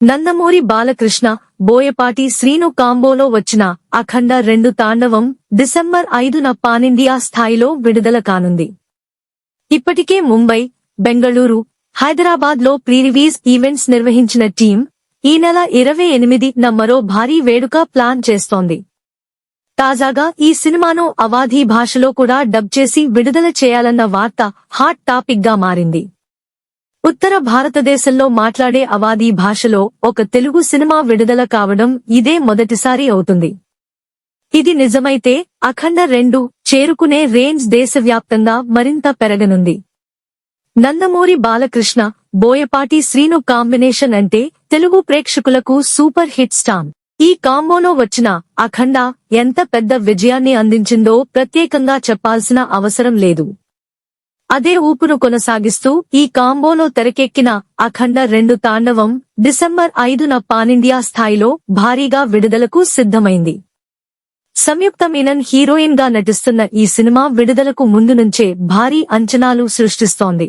నందమూరి బాలకృష్ణ బోయపాటి శ్రీను కాంబోలో వచ్చిన అఖండ రెండు తాండవం డిసెంబర్ ఐదున పానిండియా స్థాయిలో విడుదల కానుంది. ఇప్పటికే ముంబై బెంగళూరు హైదరాబాద్లో ప్రీరివీజ్ ఈవెంట్స్ నిర్వహించిన టీం ఈ నెల ఇరవై ఎనిమిది న మరో భారీ వేడుక ప్లాన్ చేస్తోంది. తాజాగా ఈ సినిమాను అవాధీ భాషలో కూడా డబ్ చేసి విడుదల చేయాలన్న వార్త హాట్ టాపిక్గా మారింది. ఉత్తర భారతదేశంలో మాట్లాడే అవాదీ భాషలో ఒక తెలుగు సినిమా విడుదల కావడం ఇదే మొదటిసారి అవుతుంది. ఇది నిజమైతే అఖండ రెండు చేరుకునే రేంజ్ దేశవ్యాప్తంగా మరింత పెరగనుంది. నందమూరి బాలకృష్ణ బోయపాటి శ్రీను కాంబినేషన్ అంటే తెలుగు ప్రేక్షకులకు సూపర్ హిట్ స్టామ్ ఈ కాంబోలో వచ్చిన అఖండ ఎంత పెద్ద విజయాన్ని అందించిందో ప్రత్యేకంగా చెప్పాల్సిన అవసరం లేదు. అదే ఊపును కొనసాగిస్తూ ఈ కాంబోలో తెరకెక్కిన అఖండ రెండు తాండవం డిసెంబర్ ఐదున పానిండియా స్థాయిలో భారీగా విడుదలకు సిద్ధమైంది. సంయుక్త మీనన్ హీరోయిన్గా నటిస్తున్న ఈ సినిమా విడుదలకు ముందు నుంచే భారీ అంచనాలు సృష్టిస్తోంది.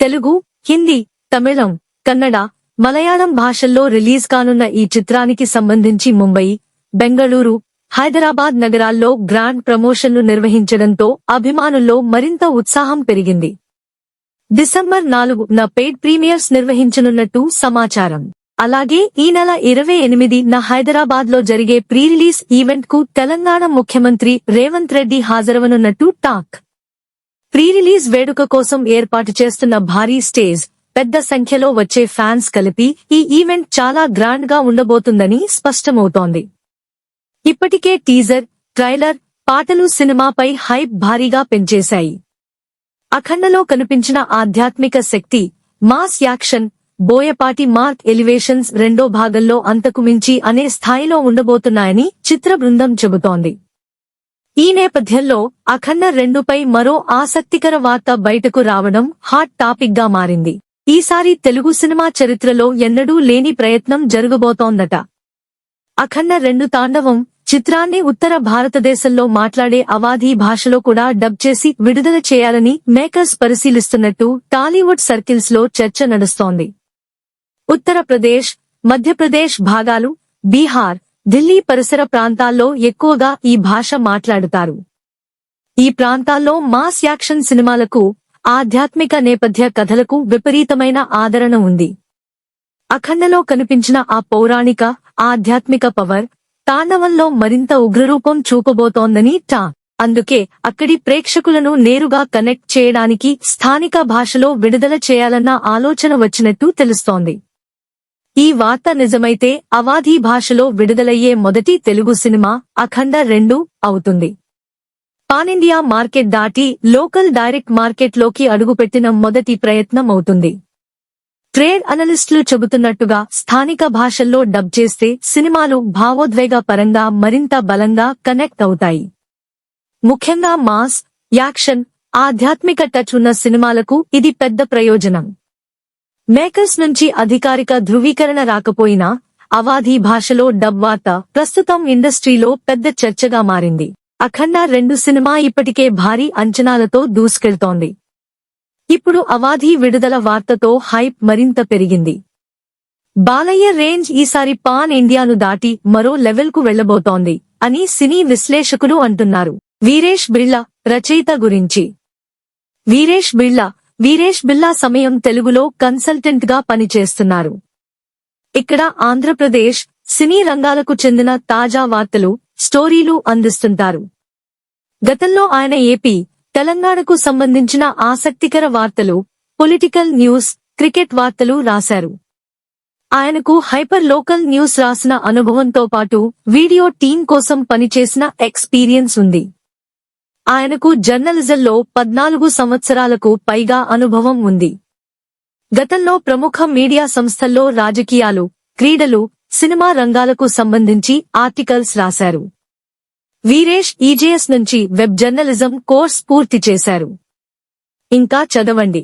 తెలుగు హిందీ తమిళం కన్నడ మలయాళం భాషల్లో రిలీజ్ కానున్న ఈ చిత్రానికి సంబంధించి ముంబై బెంగళూరు హైదరాబాద్ నగరాల్లో గ్రాండ్ ప్రమోషన్లు నిర్వహించడంతో అభిమానుల్లో మరింత ఉత్సాహం పెరిగింది. డిసెంబర్ నాలుగు పెయిడ్ ప్రీమియర్స్ నిర్వహించనున్నట్టు సమాచారం. అలాగే ఈ నెల ఇరవై ఎనిమిది హైదరాబాద్లో హైదరాబాద్లో జరిగే ప్రీ రిలీజ్ ఈవెంట్కు తెలంగాణ ముఖ్యమంత్రి రేవంత్ రెడ్డి హాజరవనున్నట్టు టాక్. ప్రీ రిలీజ్ వేడుక కోసం ఏర్పాటు చేస్తున్న భారీ స్టేజ్ పెద్ద సంఖ్యలో వచ్చే ఫ్యాన్స్ కలిపి ఈ ఈవెంట్ చాలా గ్రాండ్గా ఉండబోతుందని స్పష్టమవుతోంది. ఇప్పటికే టీజర్ ట్రైలర్ పాటలు సినిమాపై హైప్ భారీగా పెంచేశాయి. అఖండలో కనిపించిన ఆధ్యాత్మిక శక్తి mass action Boyapati mark elevations రెండో భాగంలో అంతకు మించి అనే స్థాయిలో ఉండబోతున్నాయని చిత్ర బృందం చెబుతోంది. ఈ నేపథ్యంలో అఖండ రెండుపై మరో ఆసక్తికర వార్త బయటకు రావడం హాట్ టాపిక్గా మారింది. ఈసారి తెలుగు సినిమా చరిత్రలో ఎన్నడూ లేని ప్రయత్నం జరగబోతోందట. అఖండ రెండు తాండవం చిత్రాన్ని ఉత్తర భారతదేశంలో మాట్లాడే అవాధీ భాషలో కూడా డబ్ చేసి విడుదల చేయాలని మేకర్స్ పరిశీలిస్తున్నట్టు టాలీవుడ్ సర్కిల్స్లో చర్చ నడుస్తోంది. ఉత్తరప్రదేశ్ మధ్యప్రదేశ్ భాగాలు బీహార్ ఢిల్లీ పరిసర ప్రాంతాల్లో ఎక్కువగా ఈ భాష మాట్లాడుతారు. ఈ ప్రాంతాల్లో మాస్ యాక్షన్ సినిమాలకు ఆధ్యాత్మిక నేపథ్య కథలకు విపరీతమైన ఆదరణ ఉంది. అఖండలో కనిపించిన ఆ పౌరాణిక ఆధ్యాత్మిక పవర్ తాండవంలో మరింత ఉగ్రరూపం చూపబోతోందని టా. అందుకే అక్కడి ప్రేక్షకులను నేరుగా కనెక్ట్ చేయడానికి స్థానిక భాషలో విడుదల చేయాలన్న ఆలోచన వచ్చినట్టు తెలుస్తోంది. ఈ వార్త నిజమైతే అవాధీ భాషలో విడుదలయ్యే మొదటి తెలుగు సినిమా అఖండ రెండు అవుతుంది. పానిండియా మార్కెట్ దాటి లోకల్ డైరెక్ట్ మార్కెట్లోకి అడుగుపెట్టిన మొదటి ప్రయత్నం అవుతుంది. ట్రేడ్ అనలిస్టులు చెబుతున్నట్టుగా స్థానిక భాషల్లో డబ్ చేస్తే సినిమాలు భావోద్వేగ పరంగా మరింత బలంగా కనెక్ట్ అవుతాయి. ముఖ్యంగా మాస్ యాక్షన్ ఆధ్యాత్మిక టచ్ ఉన్న సినిమాలకు ఇది పెద్ద ప్రయోజనం. మేకర్స్ నుంచి అధికారిక ధృవీకరణ రాకపోయినా అవాధి భాషలో డబ్ వార్త ప్రస్తుతం ఇండస్ట్రీలో పెద్ద చర్చగా మారింది. అఖండ రెండు సినిమా ఇప్పటికే భారీ అంచనాలతో దూసుకెళ్తోంది. ఇప్పుడు అవాధి విడుదల వార్తతో హైప్ మరింత పెరిగింది. బాలయ్య రేంజ్ ఈసారి పాన్ ఇండియాను దాటి మరో లెవెల్కు వెళ్ళబోతోంది అని సినీ విశ్లేషకులు అంటున్నారు. వీరేష్ బిళ్ళ రచయిత గురించి. వీరేష్ బిళ్ళ వీరేష్ బిళ్ళా సమయం తెలుగులో కన్సల్టెంట్గా పనిచేస్తున్నారు. ఇక్కడ ఆంధ్రప్రదేశ్ సినీ రంగాలకు చెందిన తాజా వార్తలు స్టోరీలు అందిస్తుంటారు. గతంలో ఆయన ఏపీ తెలంగాణకు సంబంధించిన ఆసక్తికర వార్తలు పొలిటికల్ న్యూస్ క్రికెట్ వార్తలు రాశారు. ఆయనకు హైపర్ లోకల్ న్యూస్ రాసిన అనుభవంతో పాటు వీడియో టీం కోసం పనిచేసిన ఎక్స్పీరియన్స్ ఉంది. ఆయనకు జర్నలిజంలో పద్నాలుగు సంవత్సరాలకు పైగా అనుభవం ఉంది. గతంలో ప్రముఖ మీడియా సంస్థల్లో రాజకీయాలు క్రీడలు సినిమా రంగాలకు సంబంధించి ఆర్టికల్స్ రాశారు. వీరేష్ ఈజేఎస్ నుంచి వెబ్ జర్నలిజం కోర్స్ పూర్తి చేశారు. ఇంకా చదవండి.